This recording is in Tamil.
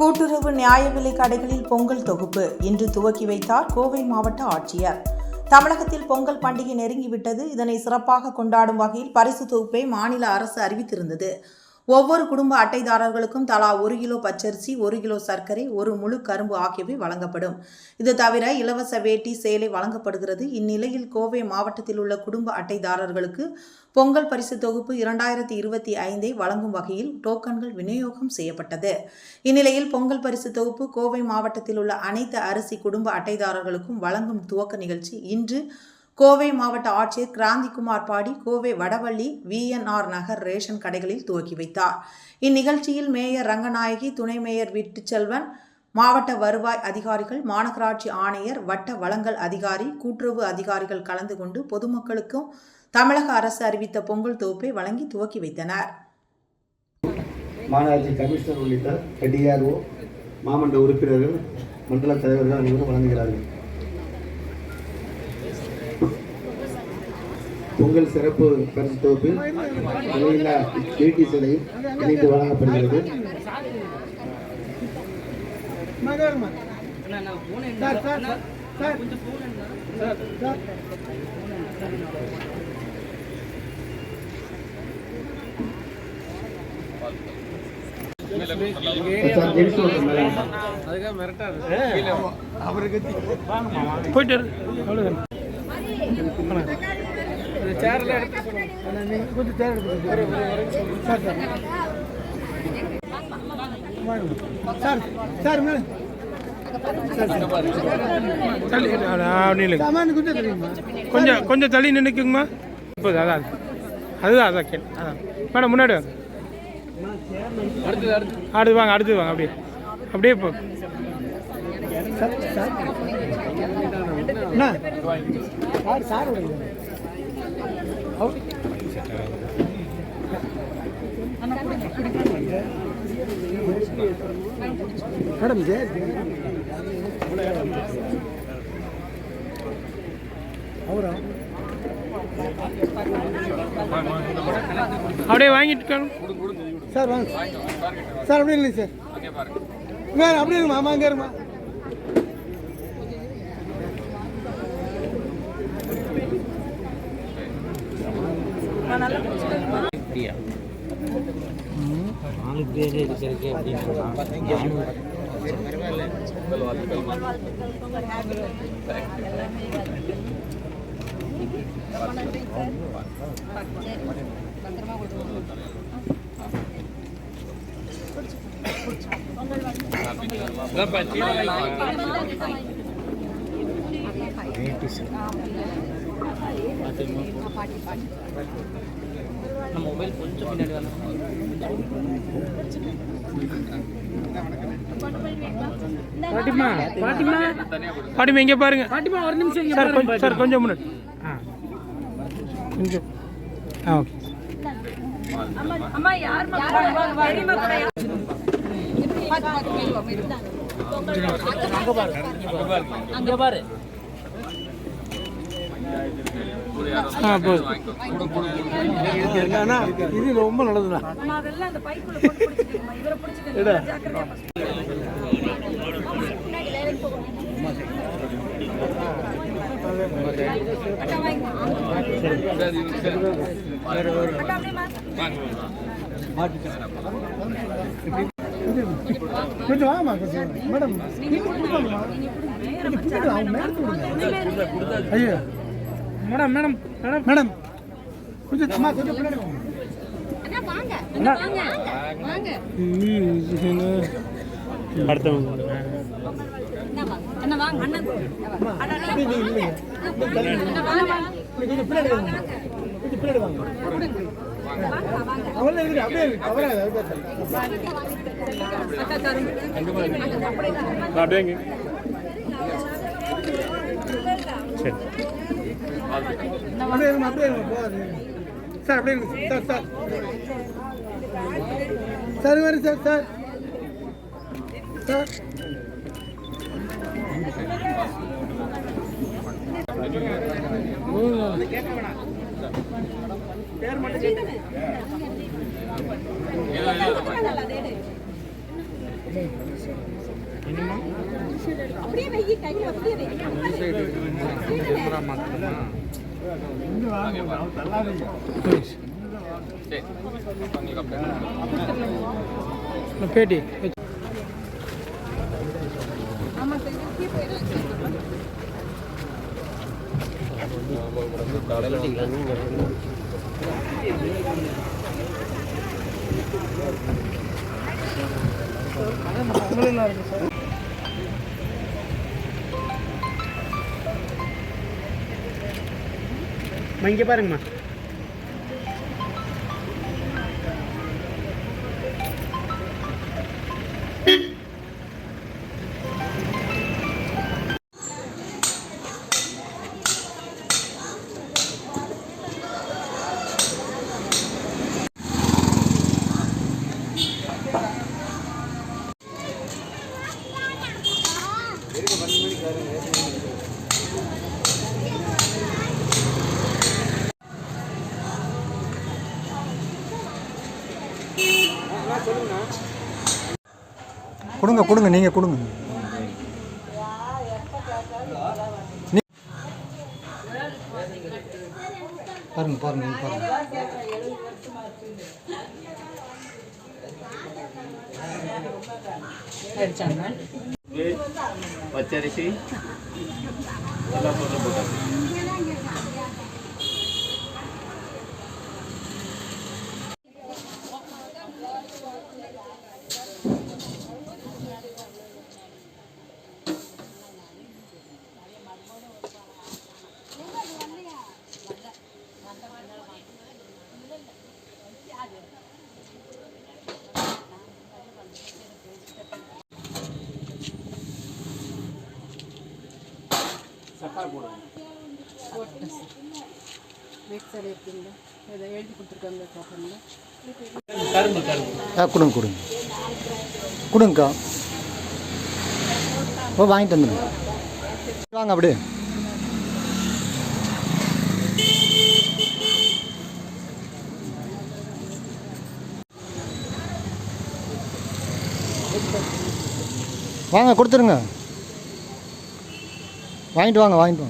கூட்டுறவு நியாய விலை கடைகளில் பொங்கல் தொகுப்பு இன்று துவக்கி வைத்தார் கோவை மாவட்ட ஆட்சியர். தமிழகத்தில் பொங்கல் பண்டிகை நெருங்கிவிட்டது. இதனை சிறப்பாக கொண்டாடும் வகையில் பரிசு தொகுப்பை மாநில அரசு அறிவித்திருந்தது. ஒவ்வொரு குடும்ப அட்டைதாரர்களுக்கும் தலா ஒரு கிலோ பச்சரிசி ஒரு கிலோ சர்க்கரை ஒரு முழு கரும்பு ஆகியவை வழங்கப்படும். இது தவிர இலவச வேட்டி சேலை வழங்கப்படுகிறது. இந்நிலையில் கோவை மாவட்டத்தில் உள்ள குடும்ப அட்டைதாரர்களுக்கு பொங்கல் பரிசு தொகுப்பு இரண்டாயிரத்தி இருபத்தி ஐந்தை வழங்கும் வகையில் டோக்கன்கள் விநியோகம் செய்யப்பட்டது. இந்நிலையில் பொங்கல் பரிசு தொகுப்பு கோவை மாவட்டத்தில் உள்ள அனைத்து அரிசி குடும்ப அட்டைதாரர்களுக்கும் வழங்கும் துவக்க நிகழ்ச்சி இன்று கோவை மாவட்ட ஆட்சியர் கிராந்திகுமார் பாடி கோவை வடவள்ளி விஎன்ஆர் நகர் ரேஷன் கடைகளில் துவக்கி வைத்தார். இந்நிகழ்ச்சியில் மேயர் ரங்கநாயகி துணை மேயர் விட்டுச்செல்வன் மாவட்ட வருவாய் அதிகாரிகள் மாநகராட்சி ஆணையர் வட்ட வளங்கள் அதிகாரி கூட்டுறவு அதிகாரிகள் கலந்து கொண்டு பொதுமக்களுக்கும் தமிழக அரசு அறிவித்த பொங்கல் தொகுப்பை வழங்கி துவக்கி வைத்தனர். மாநகராட்சி கமிஷனர் உள்ளிட்ட மாமன்ற உறுப்பினர்கள் மண்டல தலைவர்கள் அனைவரும் வழங்குகிறார்கள். பொங்கல் சிறப்பு பரிசு தொகுப்பில் விலையில்லா வேட்டி சிலையும் இணைந்து வழங்கப்படுகிறது. போயிட்டு இரு. அட, அப்படி இல்லை. கொஞ்சம் கொஞ்சம் தள்ளி நின்றுக்குங்கம்மா இப்போ அதான் அதுதான் அதான் கேள் அதான். மேடம் முன்னாடி வாங்க. அடுத்து வாங்க அடுத்து வாங்க அப்படியே. அப்படியே போ. மேடம் ஜெய அப்படியே வாங்கிட்டு சார் வாங்க சார் அப்படியே இல்லை சார் வேறு அப்படியே இருமா ஆமாம் அங்கே இருமா நாலு பேர் இருக்கிறதுக்கு அப்படின்னு சொன்னாங்க நம்ம மொபைல் கொஞ்சம் பின்னாடி வரணும் பாட்டிமா பாட்டிமா. பாட்டிமா இங்கே பாருங்க. பாட்டிமா ஒரு நிமிஷம் சார் கொஞ்சம் சார் கொஞ்சம் முன்னாடி. ஆ. கொஞ்சம் ஆ ஓகே. அம்மா யார் பெரியம்மா கூட அங்கே பாரு ஆ போதும் இது ரொம்ப நல்லதுண்ணா அம்மா அதெல்லாம் அந்த பைக்குள்ள போட்டு பிடிச்சிக்கோமா இவரை பிடிச்சிக்கோங்க ஜாக்கிரதையா கொஞ்சம் வாங்கம்மா கொஞ்சம் மேடம் ஐயோ மேடம் மேடம் மேடம். மேடம் கொஞ்சம் அம்மா கொஞ்சம் பின்னாடி வாங்க. அப்படியே அப்படியே போகாது சார் அப்படியே சார். சார் சார் அண்ணா சார் சார் சார் பேர் மட்டும் பின்னாடி வாங்க அவ்வளோ இருக்கு அப்படியே இருக்கு சரி அப்படியே சார் இங்கே பாருங்கம்மா. கொடுங்க கொடுங்க நீங்கள் கொடுங்க. பாருங்க பாருங்க பாருங்க. பச்சரிசி எல்லாம் போட்டு போட்டாங்க பாருங்கம்மா கொடுங்க கொடுங்க நீங்கள் கொடுங்க நீ- கரும்பு கரும்பு. ஆ கொடுங்க கொடுங்க. கொடுங்கக்கா. ஓ வாங்கிட்டு வந்துடுங்க. வாங்க அப்படியே. வாங்க கொடுத்துருங்க. வாங்கிட்டு வாங்க வாங்கிட்டு வாங்க.